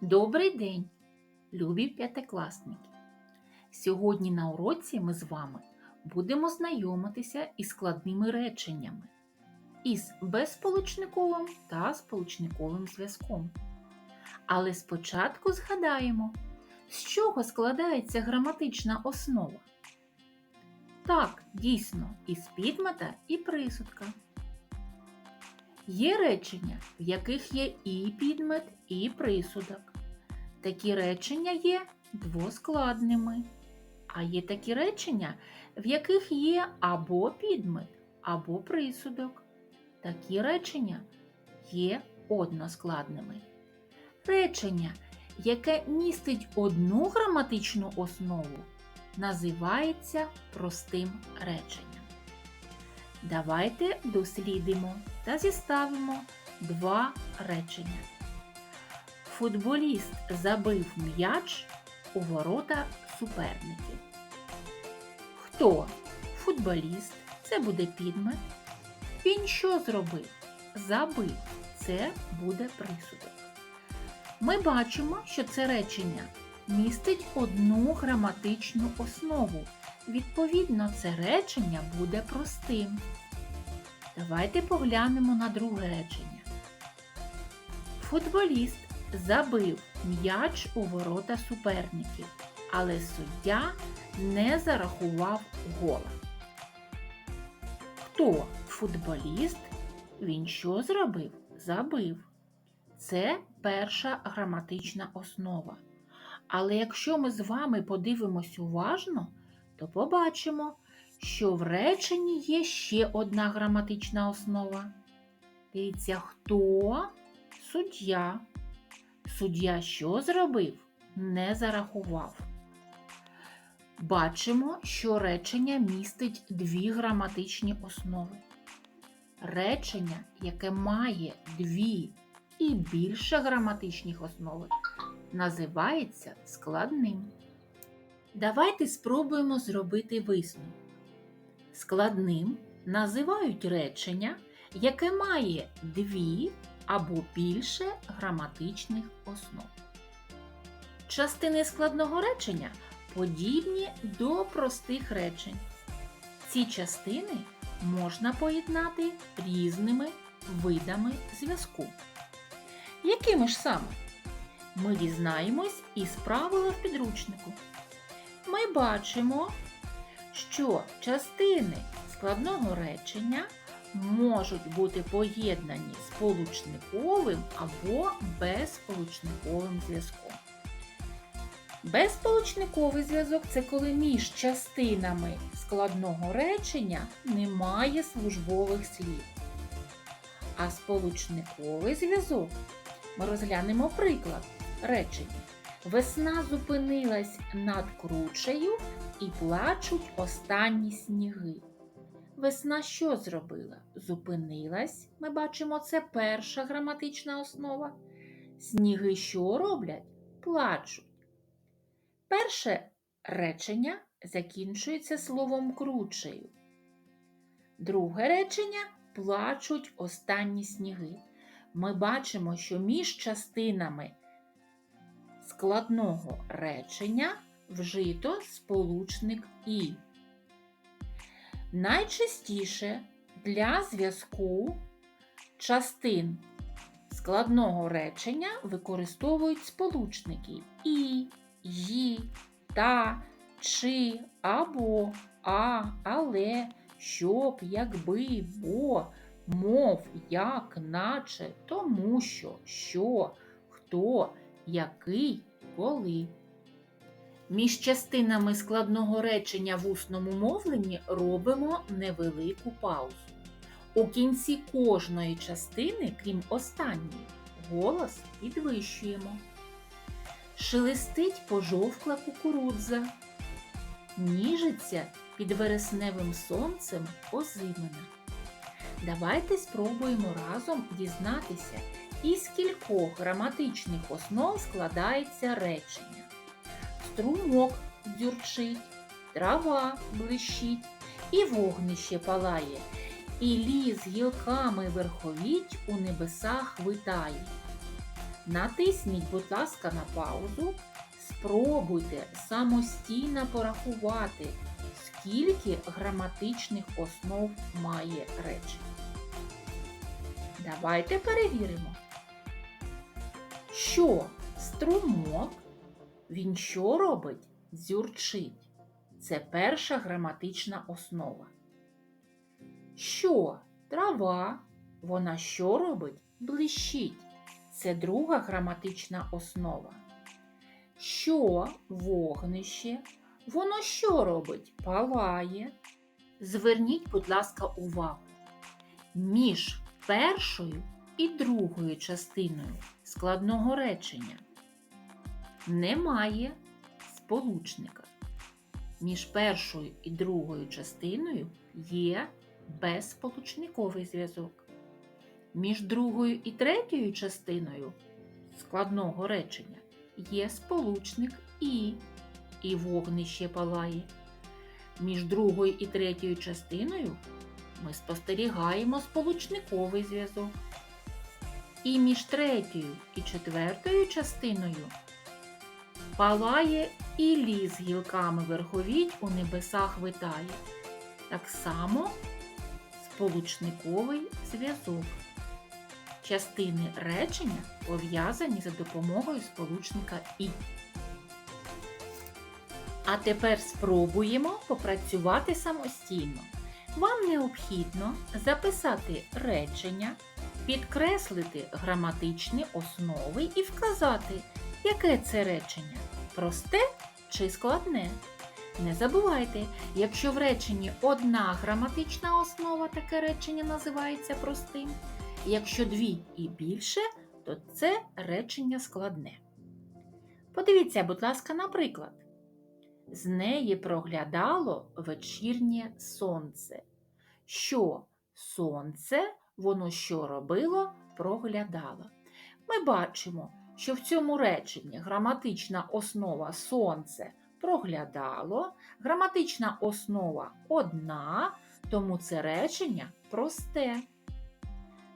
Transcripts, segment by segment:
Добрий день, любі п'ятикласники! Сьогодні на уроці ми з вами будемо знайомитися із складними реченнями із безсполучниковим та сполучниковим зв'язком. Але спочатку згадаємо, з чого складається граматична основа. Так, дійсно, із підмета і присудка. Є речення, в яких є і підмет, і присудок. Такі речення є двоскладними. А є такі речення, в яких є або підмет, або присудок. Такі речення є односкладними. Речення, яке містить одну граматичну основу, називається простим реченням. Давайте дослідимо та зіставимо два речення. Футболіст забив м'яч у ворота суперників. Хто? Футболіст це буде підмет. Він що зробив? Забив. Це буде присудок. Ми бачимо, що це речення містить одну граматичну основу. Відповідно, це речення буде простим. Давайте поглянемо на друге речення. Футболіст забив м'яч у ворота суперників, але суддя не зарахував гола. Хто футболіст? Він що зробив? Забив. Це перша граматична основа. Але якщо ми з вами подивимось уважно, то побачимо, що в реченні є ще одна граматична основа. Дивіться, хто суддя. Суддя що зробив? Не зарахував. Бачимо, що речення містить дві граматичні основи. Речення, яке має дві і більше граматичних основи, називається складним. Давайте спробуємо зробити висновок. Складним називають речення, яке має дві або більше граматичних основ. Частини складного речення подібні до простих речень. Ці частини можна поєднати різними видами зв'язку. Якими ж саме? Ми дізнаємось із правила в підручнику. Ми бачимо, що частини складного речення можуть бути поєднані сполучниковим або безсполучниковим зв'язком. Безсполучниковий зв'язок це коли між частинами складного речення немає службових слів. А сполучниковий зв'язок ми розглянемо приклад речення. Весна зупинилась над кручею і плачуть останні сніги. Весна що зробила? Зупинилась, ми бачимо, це перша граматична основа. Сніги що роблять? Плачуть. Перше речення закінчується словом кручею. Друге речення плачуть останні сніги. Ми бачимо, що між частинами складного речення вжито сполучник І. Найчастіше для зв'язку частин складного речення використовують сполучники і, ї, та, чи, або, а, але, щоб, якби, бо, мов, як, наче, тому що, що, хто, який, коли. Між частинами складного речення в усному мовленні робимо невелику паузу. У кінці кожної частини, крім останньої, голос підвищуємо. Шелестить пожовкла кукурудза, ніжиться під вересневим сонцем озимина. Давайте спробуємо разом дізнатися, із кількох граматичних основ складається речення. Струмок дзюрчить, трава блищить, і вогнище палає, і ліс гілками верховіть у небесах витає. Натисніть, будь ласка, на паузу. Спробуйте самостійно порахувати, скільки граматичних основ має речення. Давайте перевіримо. Що струмок, він що робить? Дзюрчить. Це перша граматична основа. Що трава, вона що робить? Блищить. Це друга граматична основа. Що вогнище? Воно що робить? Палає. Зверніть, будь ласка, увагу. Між першою і другою частиною складного речення немає сполучника. Між першою і другою частиною є безсполучниковий зв'язок. Між другою і третьою частиною складного речення є сполучник і, і вогнище палає. Між другою і третьою частиною ми спостерігаємо сполучниковий зв'язок. І між третьою і четвертою частиною палає і ліс гілками верховіть у небесах витає. Так само сполучниковий зв'язок. Частини речення пов'язані за допомогою сполучника і. А тепер спробуємо попрацювати самостійно. Вам необхідно записати речення, підкреслити граматичні основи і вказати, яке це речення просте чи складне. Не забувайте, якщо в реченні одна граматична основа, таке речення називається простим. Якщо дві і більше, то це речення складне. Подивіться, будь ласка, наприклад. З неї проглядало вечірнє сонце. Що сонце, воно що робило, проглядало. Ми бачимо, що в цьому реченні граматична основа сонце проглядало, граматична основа одна, тому це речення просте.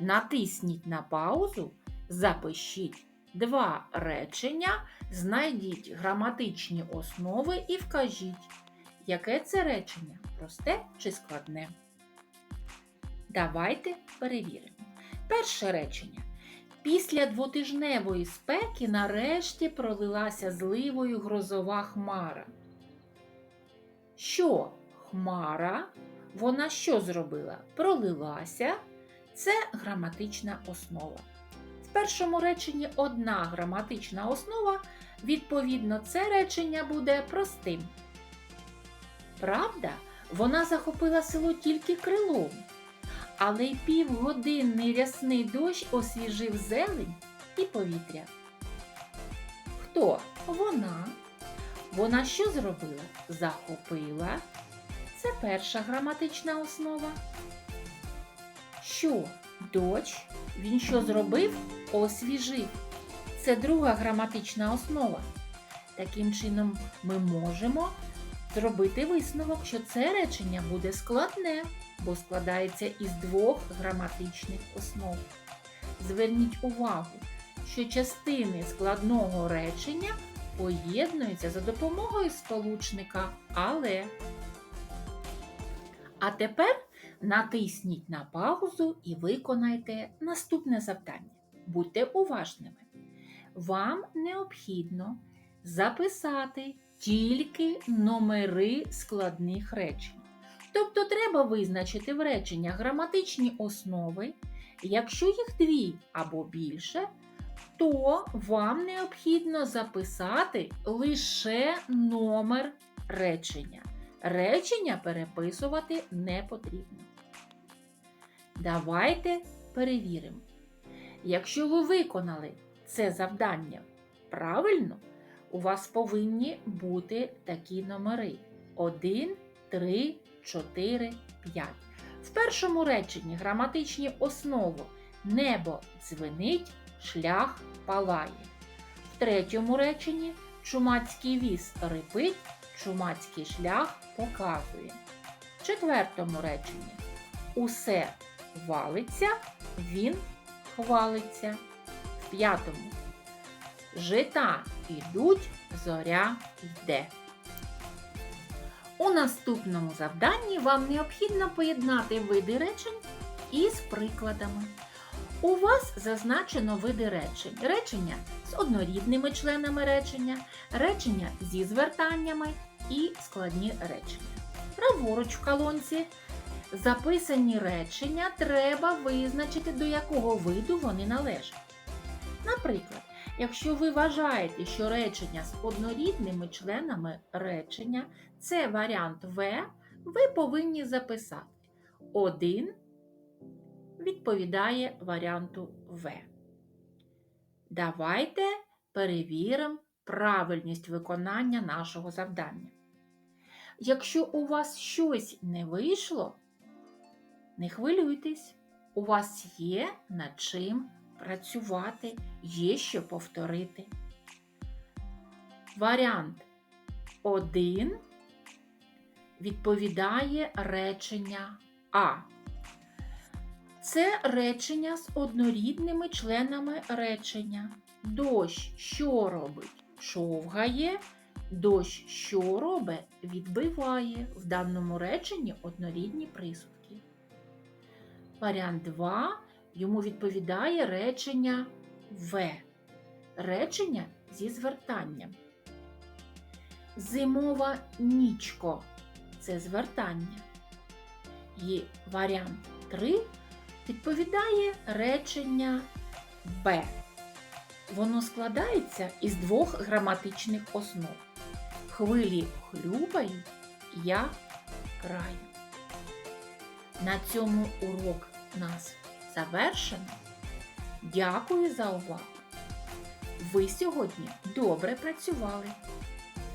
Натисніть на паузу, запишіть два речення, знайдіть граматичні основи і вкажіть, яке це речення просте чи складне. Давайте перевіримо. Перше речення. Після двотижневої спеки нарешті пролилася зливою грозова хмара. Що хмара? Вона що зробила? Пролилася. Це граматична основа. В першому реченні одна граматична основа, відповідно, це речення буде простим. Правда, вона захопила село тільки крилом, але й півгодинний рясний дощ освіжив зелень і повітря. Хто? Вона. Вона що зробила? Захопила. Це перша граматична основа. Що? Дощ? Він що зробив? Освіжив. Це друга граматична основа. Таким чином, ми можемо зробити висновок, що це речення буде складне, бо складається із двох граматичних основ. Зверніть увагу, що частини складного речення поєднуються за допомогою сполучника але. А тепер натисніть на паузу і виконайте наступне завдання. Будьте уважними. Вам необхідно записати тільки номери складних речень. Тобто треба визначити в речення граматичні основи. Якщо їх дві або більше, то вам необхідно записати лише номер речення. Речення переписувати не потрібно. Давайте перевіримо. Якщо ви виконали це завдання правильно, у вас повинні бути такі номери: 1, 3, 4, 5. В першому реченні граматичні основи небо дзвенить, шлях палає. В третьому реченні чумацький віз рипить, чумацький шлях показує. В четвертому реченні усе валиться, він хвалиться. В п'ятому жита ідуть, зоря йде. У наступному завданні вам необхідно поєднати види речень із прикладами. У вас зазначено види речень. Речення з однорідними членами речення, речення зі звертаннями і складні речення. Праворуч в колонці записані речення треба визначити, до якого виду вони належать. Наприклад, якщо ви вважаєте, що речення з однорідними членами речення це варіант В, ви повинні записати один відповідає варіанту В. Давайте перевіримо правильність виконання нашого завдання. Якщо у вас щось не вийшло, не хвилюйтесь, у вас є над чим працювати, є що повторити. Варіант 1 відповідає речення А. Це речення з однорідними членами речення. Дощ що робить? Човгає. Дощ що робить? Відбиває. В даному реченні однорідні присудки. Варіант 2. Йому відповідає речення В. Речення зі звертанням. Зимова нічко це звертання. І варіант 3 відповідає речення Б. Воно складається із двох граматичних основ. Хвилі хлюпають, я краю. На цьому урок нас завершено. Дякую за увагу. Ви сьогодні добре працювали.